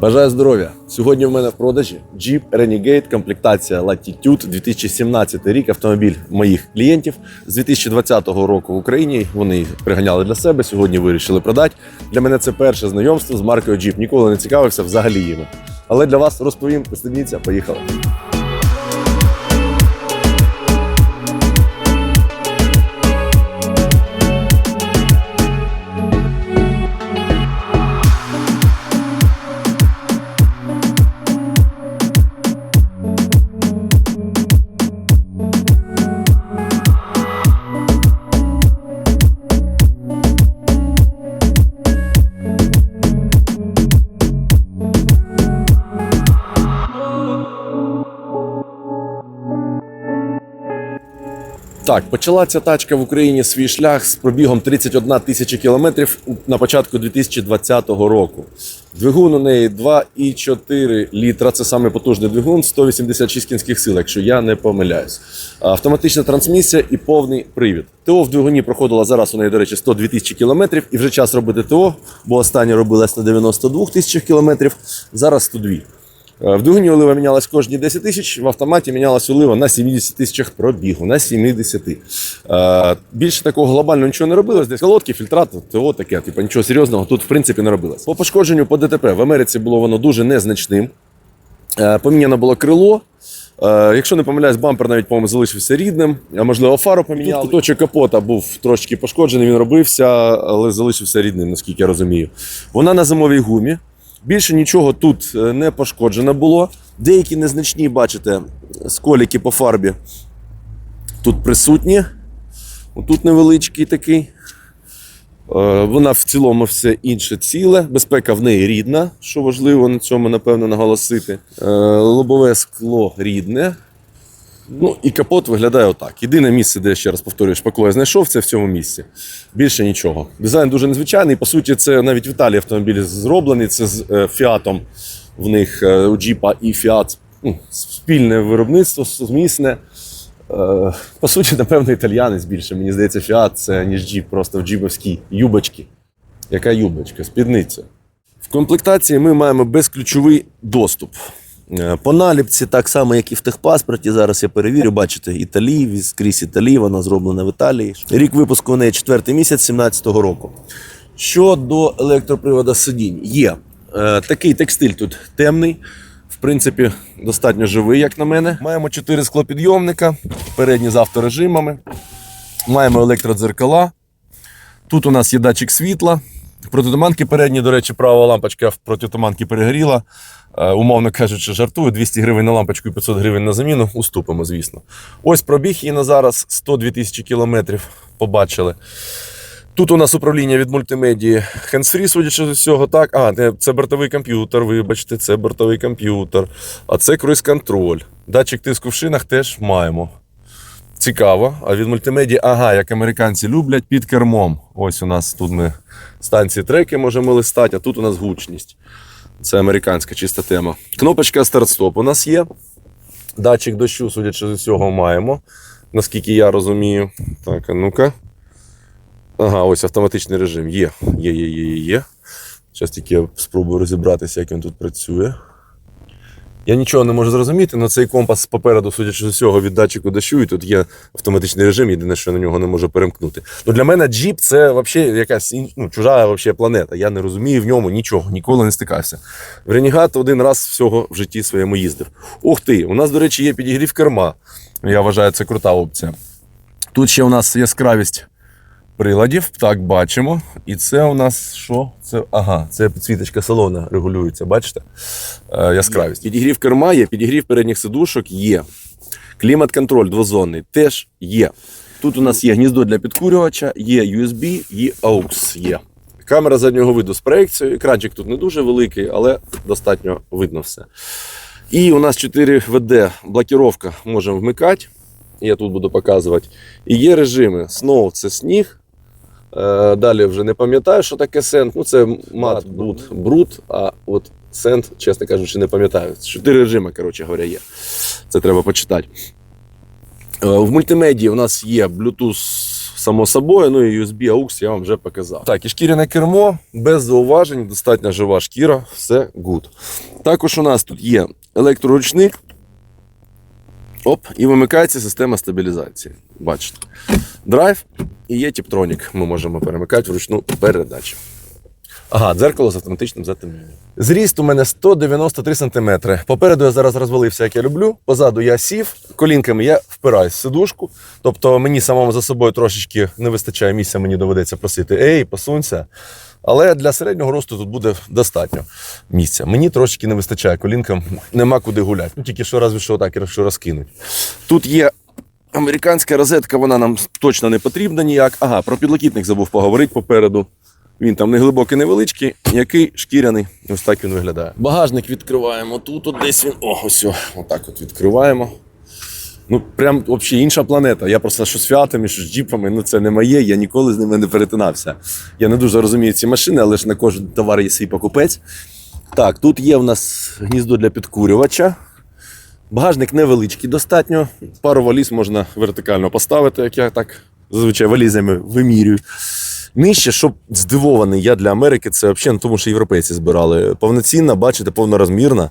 Бажаю здоров'я! Сьогодні в мене в продажі Jeep Renegade, комплектація Latitude 2017 рік. Автомобіль моїх клієнтів з 2020 року в Україні. Вони приганяли для себе. Сьогодні вирішили продати. Для мене це перше знайомство з маркою Jeep. Ніколи не цікавився взагалі їми. Але для вас розповім. Присоединіться, поїхали. Так, почала ця тачка в Україні свій шлях з пробігом 31 тисяча кілометрів на початку 2020 року. Двигун у неї 2,4 літра. Це саме потужний двигун, 186 кінських сил, якщо я не помиляюсь. Автоматична трансмісія і повний привід. ТО в двигуні проходило зараз у неї, до речі, 102 тисячі кілометрів. І вже час робити ТО, бо останнє робилось на 92 тисячах кілометрів, зараз 102. Е, В двигуні олива мінялась кожні 10 тисяч, в автоматі мінялась олива на 70 тисячах пробігу, на 70. Е, Більше такого глобального нічого не робилось. Десь колодки, фільтрат, ТО таке, типу, нічого серйозного тут в принципі не робилось. По пошкодженню по ДТП в Америці було воно дуже незначним. Е, Поміняно було крило. Якщо не помиляюсь, бампер навіть, по-моєму, залишився рідним, а можливо, фару поміняли. Тут куточок капота був трошки пошкоджений, він робився, але залишився рідним, наскільки я розумію. Вона на зимовій гумі. Більше нічого тут е, не пошкоджено було. Деякі незначні, бачите, сколіки по фарбі тут присутні. Тут невеличкий такий. Е, Вона в цілому все інше ціле. Безпека в неї рідна, що важливо на цьому, напевно, наголосити. Е, Лобове скло рідне. Ну і капот виглядає отак. Єдине місце, де ще раз повторюю, шпакло я знайшов, це в цьому місці. Більше нічого. Дизайн дуже незвичайний. По суті, це навіть в Італії автомобіль зроблений. Це з е, фіатом в них е, у Джіпа і Фіат. Ну, спільне виробництво, сумісне. Е, По суті, напевно, італіянець більше. Мені здається, Фіат це ніж Джіп, просто в джіповській юбочці. Яка юбочка? Спідниця. В комплектації ми маємо безключовий доступ. Е, По наліпці, так само, як і в техпаспорті. Зараз я перевірю, бачите, Італії, скрізь Італії, вона зроблена в Італії. Рік випуску у неї четвертий місяць 17-го року. Щодо електропривода сидінь, є е, такий текстиль тут темний. В принципі, достатньо живий, як на мене. Маємо 4 склопідйомника, передні з авторежимами. Маємо електродзеркала. Тут у нас є датчик світла. Протитуманки передні, до речі, права лампочка в протитуманки перегоріла. Е, умовно кажучи, жартую, 200 гривень на лампочку і 500 гривень на заміну. Уступимо, звісно. Ось пробіг її на зараз 102 тисячі кілометрів. Побачили. Тут у нас управління від мультимедії hands-free, судячи з усього, так. А, це- бортовий комп'ютер, вибачте, це бортовий комп'ютер. А це круїз-контроль. Датчик тиску в шинах теж маємо. Цікаво. А від мультимедії, ага, як американці люблять, під кермом. Ось у нас тут ми станції треки можемо листати, а тут у нас гучність. Це американська чиста тема. Кнопочка старт-стоп у нас є. Датчик дощу, судячи з усього, маємо. Наскільки я розумію. Так, а ну-ка. Ага, ось автоматичний режим. Є. Є, є, є, є. Зараз тільки я спробую розібратися, як він тут працює. Я нічого не можу зрозуміти, але цей компас попереду, судячи з усього, від датчику дощу, і тут є автоматичний режим, єдине, що на нього не можу перемкнути. Ну, для мене джіп це взагалі якась ну, чужа вообще планета. Я не розумію в ньому нічого, ніколи не стикався. В Ренігат один раз всього в житті своєму їздив. Ух ти! У нас, до речі, є підігрів керма. Я вважаю, це крута опція. Тут ще у нас яскравість приладів, так бачимо. І це у нас що? Це, ага, це підсвіточка салона регулюється, бачите? Е, яскравість. Підігрів керма є, підігрів передніх сидушок є. Клімат-контроль двозонний теж є. Тут у нас є гніздо для підкурювача, є USB, є AUX є. Камера заднього виду з проекцією. Екранчик тут не дуже великий, але достатньо видно все. І у нас 4 VD блокіровка можемо вмикати. Я тут буду показувати. І є режими. Snow – це сніг. Е, Далі вже не пам'ятаю, що таке сент. Ну, це мат, бруд, бруд, а от сент, чесно кажучи, не пам'ятаю. Чотири режими, коротше говоря, є. Це треба почитати. Е, В мультимедії у нас є Bluetooth само собою. Ну і USB AUX я вам вже показав. Так, і шкіряне кермо, без зауважень, достатньо жива шкіра, все good. Також у нас тут є електроручник. Оп, і вимикається система стабілізації. Бачите. Драйв і є тіптронік. Ми можемо перемикати вручну передачу. Ага, дзеркало з автоматичним затемненням. Зріст у мене 193 см. Попереду я зараз розвалився, як я люблю. Позаду я сів, колінками я впираюсь в сидушку. Тобто мені самому за собою трошечки не вистачає місця, мені доведеться просити Ей, посунься. Але для середнього росту тут буде достатньо місця. Мені трошечки не вистачає колінкам, нема куди гуляти. Ну тільки що разві що так, якщо розкинуть. Тут є американська розетка, вона нам точно не потрібна ніяк. Ага, про підлокітник забув поговорити попереду. Він там не глибокий, невеличкий, який шкіряний. Ось так він виглядає. Багажник відкриваємо. Тут от десь він. О, ось. Отак от відкриваємо. Ну, прям взагалі інша планета. Я просто що з фіатами, що з джіпами, ну це не моє, я ніколи з ними не перетинався. Я не дуже розумію ці машини, але ж на кожен товар є свій покупець. Так, тут є в нас гніздо для підкурювача. Багажник невеличкий, достатньо. Пару валіз можна вертикально поставити, як я так зазвичай валізами вимірюю. Нижче, щоб здивований я для Америки, це взагалі, тому що європейці збирали. Повноцінна, бачите, повнорозмірна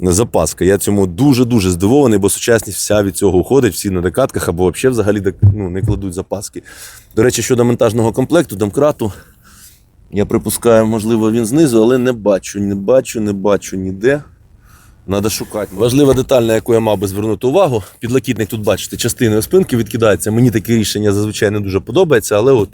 запаска. Я цьому дуже-дуже здивований, бо сучасність вся від цього уходить, всі на докатках або взагалі ну, не кладуть запаски. До речі, щодо монтажного комплекту, домкрату, я припускаю, можливо, він знизу, але не бачу, не бачу, не бачу ніде. Надо шукати. Важлива деталь, на яку я мав би звернути увагу. Підлокітник тут, бачите, частиною спинки відкидається. Мені таке рішення зазвичай не дуже подобається, але от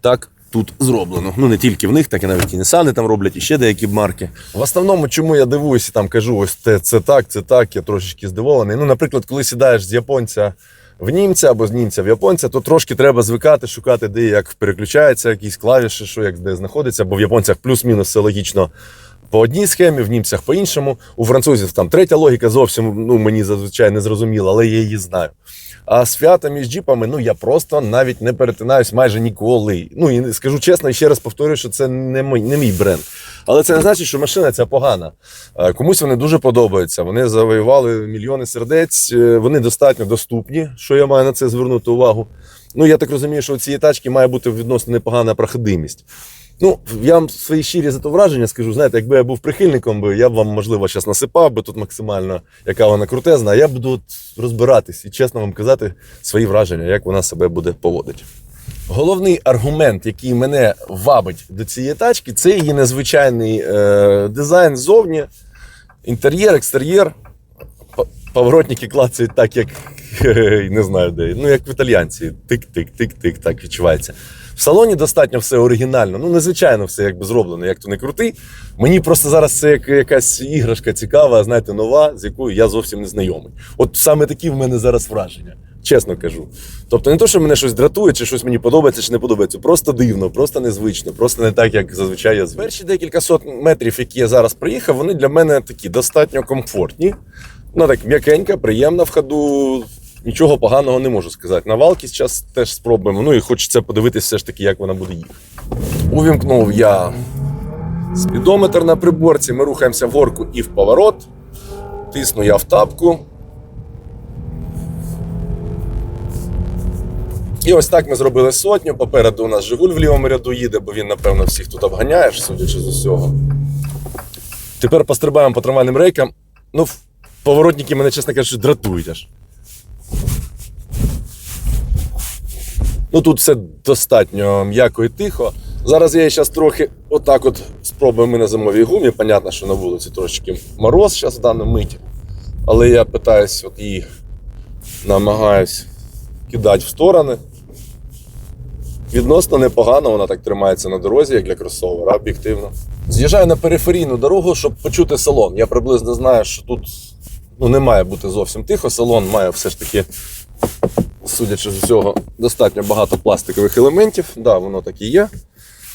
так тут зроблено. Ну не тільки в них, так і навіть і Nissan там роблять, і ще деякі марки. В основному, чому я дивуюся, там кажу, ось це, це так, це так, я трошечки здивований. Ну, наприклад, коли сідаєш з японця в німця або з німця в японця, то трошки треба звикати, шукати, де як переключаються якісь клавіші, що як де знаходиться, бо в японцях плюс-мінус все логічно по одній схемі, в німцях по іншому. У французів там третя логіка зовсім ну, мені зазвичай не зрозуміла, але я її знаю. А з фіатами і з джіпами, ну я просто навіть не перетинаюсь майже ніколи. Ну і скажу чесно, і ще раз повторюю, що це не мій, не мій бренд. Але це не значить, що машина ця погана. Комусь вони дуже подобаються. Вони завоювали мільйони сердець, е, вони достатньо доступні, що я маю на це звернути увагу. Ну, я так розумію, що у цієї тачки має бути відносно непогана проходимість. Ну, я вам свої щирі враження скажу. Знаєте, якби я був прихильником, би, я б вам, можливо, зараз насипав би тут максимально, яка вона крутезна, а я буду розбиратись і чесно вам казати свої враження, як вона себе буде поводити. Головний аргумент, який мене вабить до цієї тачки, це її незвичайний е, дизайн ззовні, інтер'єр, екстер'єр. Поворотники клацають так, як не знаю де. Ну, як в італіянці. Тик-тик-тик-тик, так відчувається. В салоні достатньо все оригінально. Ну, незвичайно все якби зроблено, як то не крутий. Мені просто зараз це як якась іграшка цікава, знаєте, нова, з якою я зовсім не знайомий. От саме такі в мене зараз враження. Чесно кажу. Тобто не то, що мене щось дратує, чи щось мені подобається, чи не подобається. Просто дивно, просто незвично, просто не так, як зазвичай я звик. Перші декілька сот метрів, які я зараз проїхав, вони для мене такі достатньо комфортні. Вона так м'якенька, приємна в ходу. Нічого поганого не можу сказати. На валки зараз теж спробуємо. Ну і хочеться подивитися все ж таки, як вона буде їхати. Увімкнув я спідометр на приборці. Ми рухаємося в горку і в поворот. Тисну я в тапку. І ось так ми зробили сотню. Попереду у нас Жигуль в лівому ряду їде, бо він, напевно, всіх тут обганяє, судячи з усього. Тепер пострибаємо по трамвайним рейкам. Ну, поворотники мене, чесно кажучи, дратують аж. Ну тут все достатньо м'яко і тихо. Зараз я зараз трохи отак от спробую ми на зимовій гумі. Понятно, що на вулиці трошечки мороз зараз в дану мить. Але я питаюсь от її намагаюсь кидати в сторони. Відносно непогано вона так тримається на дорозі, як для кросовера, об'єктивно. З'їжджаю на периферійну дорогу, щоб почути салон. Я приблизно знаю, що тут ну, не має бути зовсім тихо. Салон має все ж таки, судячи з усього, достатньо багато пластикових елементів. Да, воно так і є.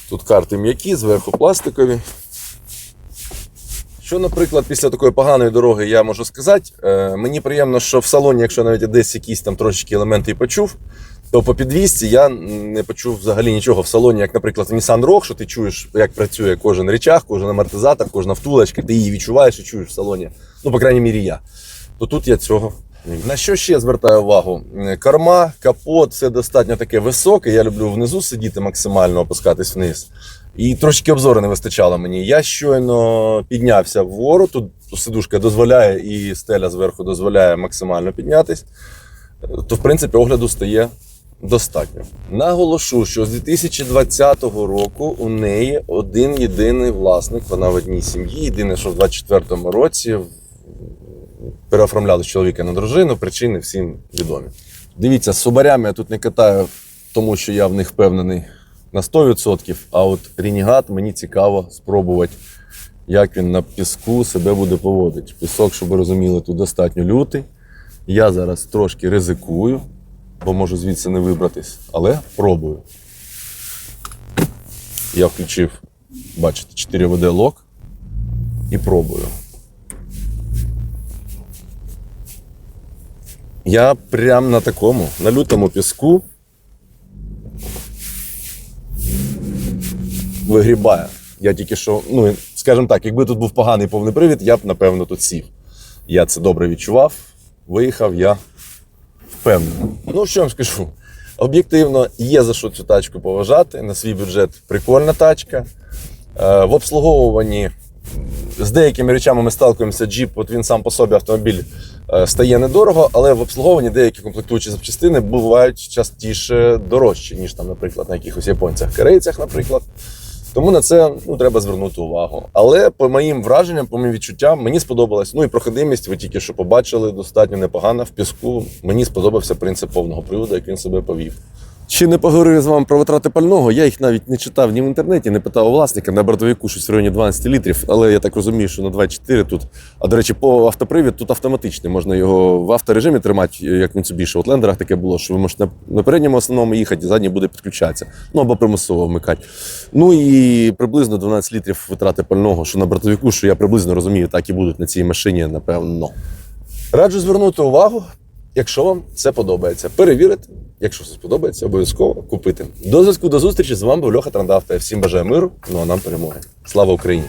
Тут карти м'які, зверху пластикові. Що, наприклад, після такої поганої дороги я можу сказати, е, мені приємно, що в салоні, якщо навіть десь якісь там трошечки елементи і почув, то по підвісці я не почув взагалі нічого в салоні, як, наприклад, Nissan Rogue, що ти чуєш, як працює кожен речах, кожен амортизатор, кожна втулочка, ти її відчуваєш і чуєш в салоні. Ну, по крайній мірі, я. То тут я цього На що ще звертаю увагу? Корма, капот, все достатньо таке високе. Я люблю внизу сидіти максимально, опускатись вниз. І трошки обзору не вистачало мені. Я щойно піднявся вгору. Тут сидушка дозволяє і стеля зверху дозволяє максимально піднятись. То, в принципі, огляду стає достатньо. Наголошу, що з 2020 року у неї один єдиний власник. Вона в одній сім'ї. Єдине, що в 2024 році переоформляли чоловіка на дружину. Причини всім відомі. Дивіться, з субарями я тут не катаю, тому що я в них впевнений на 100%. А от Ренігат мені цікаво спробувати, як він на піску себе буде поводити. Пісок, щоб ви розуміли, тут достатньо лютий. Я зараз трошки ризикую, бо можу звідси не вибратись, але пробую. Я включив, бачите, 4 ВД лок і пробую. Я прям на такому, на лютому піску вигрібаю. Я тільки що, ну, скажімо так, якби тут був поганий повний привід, я б, напевно, тут сів. Я це добре відчував. Виїхав я впевнено. Ну, що вам скажу? Об'єктивно, є за що цю тачку поважати. На свій бюджет прикольна тачка. Е, в обслуговуванні з деякими речами ми сталкуємося. Джіп, от він сам по собі автомобіль стає недорого, але в обслуговуванні деякі комплектуючі запчастини бувають частіше дорожчі, ніж там, наприклад, на якихось японцях, корейцях, наприклад. Тому на це ну, треба звернути увагу. Але по моїм враженням, по моїм відчуттям, мені сподобалось. Ну і проходимість, ви тільки що побачили, достатньо непогана в піску. Мені сподобався принцип повного приводу, як він себе повів. Ще не поговорив з вами про витрати пального. Я їх навіть не читав ні в інтернеті, не питав у власника. На бортовику щось в районі 12 літрів, але я так розумію, що на 24 тут. А до речі, по автопривід тут автоматичний. Можна його в авторежимі тримати, як він собі. От лендерах таке було, що ви можете на передньому основному їхати, задній буде підключатися. Ну або примусово вмикати. Ну і приблизно 12 літрів витрати пального, що на бортовику, що я приблизно розумію, так і будуть на цій машині, напевно. Раджу звернути увагу, якщо вам це подобається. Перевірити, Якщо все сподобається, обов'язково купити. До зв'язку до зустрічі з вами був Льоха Трандавта. Всім бажаю миру. Ну а нам перемоги. Слава Україні!